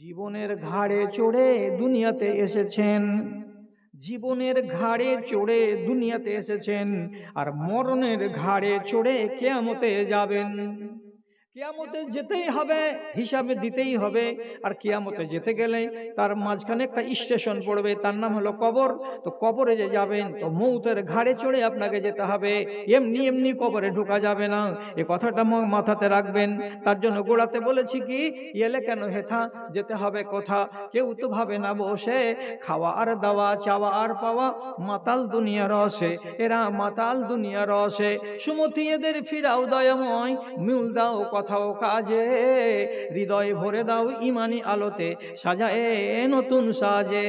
জীবনের ঘাড়ে চড়ে দুনিয়াতে এসেছেন। জীবনের ঘাড়ে চড়ে দুনিয়াতে এসেছেন। আর মরণের ঘাড়ে চড়ে কেয়ামতে যাবেন। কেয়ামতে যেতেই হবে হিসাবে দিতেই হবে। আর কেয়ামতে যেতে গেলে তার মাঝখানে একটা স্টেশন পড়বে তার নাম হলো কবর। তো কবরে যে যাবেন তো মৌতের ঘাড়ে চড়ে আপনাকে যেতে হবে। এমনি এমনি কবরে ঢোকা যাবে না। এ কথাটা মাথাতে রাখবেন। তার জন্য গোড়াতে বলেছি কি এলে কেন হেথা? যেতে হবে কোথা? কেউ তো ভাবে না বসে। খাওয়া আর দাওয়া চাওয়া আর পাওয়া মাতাল দুনিয়া রসে। এরা মাতাল দুনিয়া রসে। সুমতি এদের ফিরাও দয়াময়। মিউল দাও কথাও কাজে, হৃদয় ভরে দাও ইমানি আলোতে, সাজায়ে নতুন সাজে,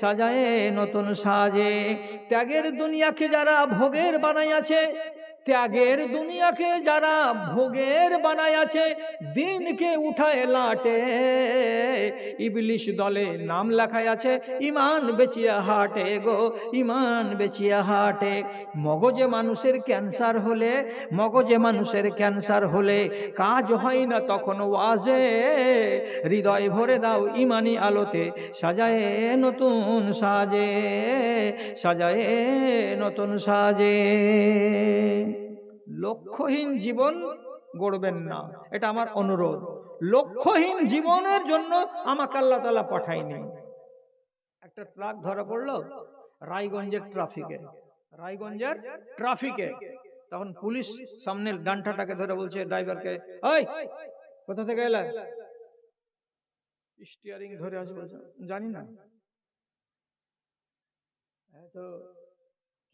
সাজায়ে নতুন সাজে। ত্যাগের দুনিয়াকে যারা ভোগের বানাইয়াছে ত্যাগের দুনিয়াকে যারা ভোগের বানাইয়াছে দিনকে উঠায় লাটে। ইবলিশ দলে নাম লেখায় আছে, ইমান বেচিয়া হাটে গো, ইমান বেচিয়া হাটে। মগজে মানুষের ক্যান্সার হলে, মগজে মানুষের ক্যান্সার হলে কাজ হয় না তখন ওয়াজে। হৃদয় ভরে দাও ইমানি আলোতে, সাজায়ে নতুন সাজে, সাজায়ে নতুন সাজে। লক্ষ্যহীন জীবন গড়বেন না। এটা আমার অনুরোধ। লক্ষ্যহীন জীবনের জন্য আমাকে আল্লাহ তালা পাঠায়নি। একটা ট্রাক ধরা পড়ল রায়গঞ্জের ট্রাফিকে। রায়গঞ্জের ট্রাফিকে। তখন পুলিশ সামনের ডান্টাটাকে ধরে বলছে ড্রাইভারকে ওই কোথা থেকে এলে? স্টিয়ারিং ধরে বলছে জানি না। তো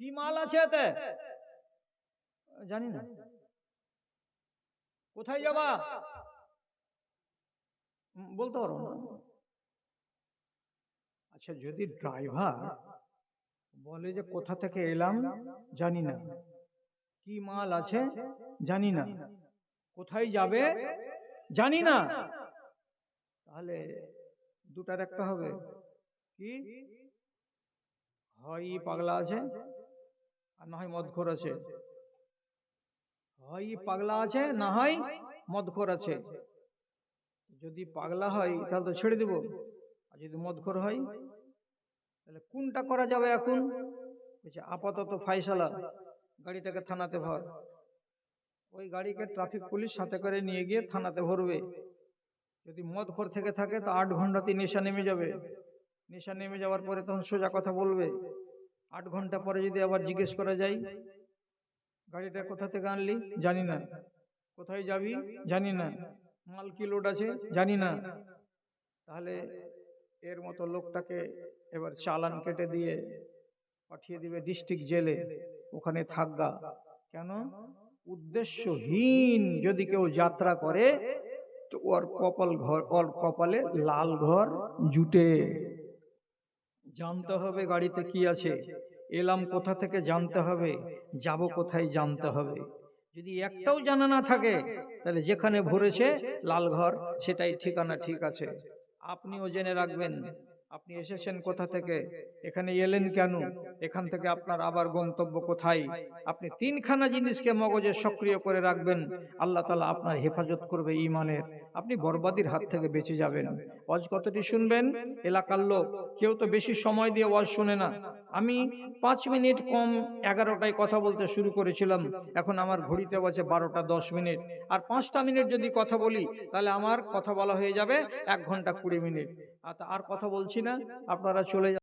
কি মাল আছে এতে? জানি না। কোথায় যাবা? বলতে পারো না। আচ্ছা যদি ড্রাইভার বলে যে কোথা থেকে এলাম জানি না। কি মাল আছে জানি না। কোথায় যাবে জানি না। তাহলে দুটার একটা হবে। কি? হয় পাগলা আছে আর না হয় মদখোর আছে। হয় পাগলা আছে, না হয় মদখোর আছে। যদি পাগলা হয়, তাহলে তো ছেড়ে দেব। আর যদি মদখোর হয়, তাহলে কোনটা করা যাবে এখন? বলছে, আপাতত ফাইসালা গাড়িটাকে থানাতে ভর। ওই গাড়িকে ট্রাফিক পুলিশ সাথে করে নিয়ে গিয়ে থানাতে ভরবে। যদি মদখোর থেকে থাকে, তো আট ঘন্টাতে নেশা নেমে যাবে। নেশা নেমে যাওয়ার পরে তখন সোজা কথা বলবে। আট ঘণ্টা পরে যদি আবার জিজ্ঞেস করা যায় গাড়িটা কোথা থেকে আনলি? জানি না। কোথায় যাবি? জানি না। মাল কি লোড আছে? জানি না। তাহলে এর মতো লোকটাকে এবার চালান কেটে দিয়ে পাঠিয়ে দিবে ডিস্ট্রিক্ট জেলে। ওখানে থাকগা। কেন? উদ্দেশ্যহীন যদি কেউ যাত্রা করে, তো ওর কপাল ঘর, ওর কপালে লাল ঘর জুটে। জানতে হবে গাড়িতে কি আছে। এলাম কোথা থেকে জানতে হবে? যাব কোথায় জানতে হবে? যদি একটাও জানা না থাকে, তাহলে যেখানে ভরেছে লাল ঘর সেটাই ঠিকানা ঠিক আছে। আপনিও জেনে রাখবেন। আপনি এসেছেন কোথা থেকে? এখানে এলেন কেন? এখান থেকে আপনার আবার গন্তব্য কোথায়? আপনি তিনখানা জিনিসকে মগজে সক্রিয় করে রাখবেন। আল্লাহ তালা আপনার হেফাজত করবে ইমানের আপনি বরবাদির হাত থেকে বেঁচে যাবেন। ওয়াজ কতটি শুনবেন? এলাকার লোক। কেউ তো বেশি সময় দিয়ে ওয়াজ শোনে না। আমি পাঁচ মিনিট কম এগারোটায় কথা বলতে শুরু করেছিলাম। এখন আমার ঘড়িতে বাজে বারোটা দশ মিনিট। আর পাঁচটা মিনিট যদি কথা বলি তাহলে আমার কথা বলা হয়ে যাবে এক ঘণ্টা কুড়ি মিনিট আর কথা বলছি না। আপনারা চলে যান।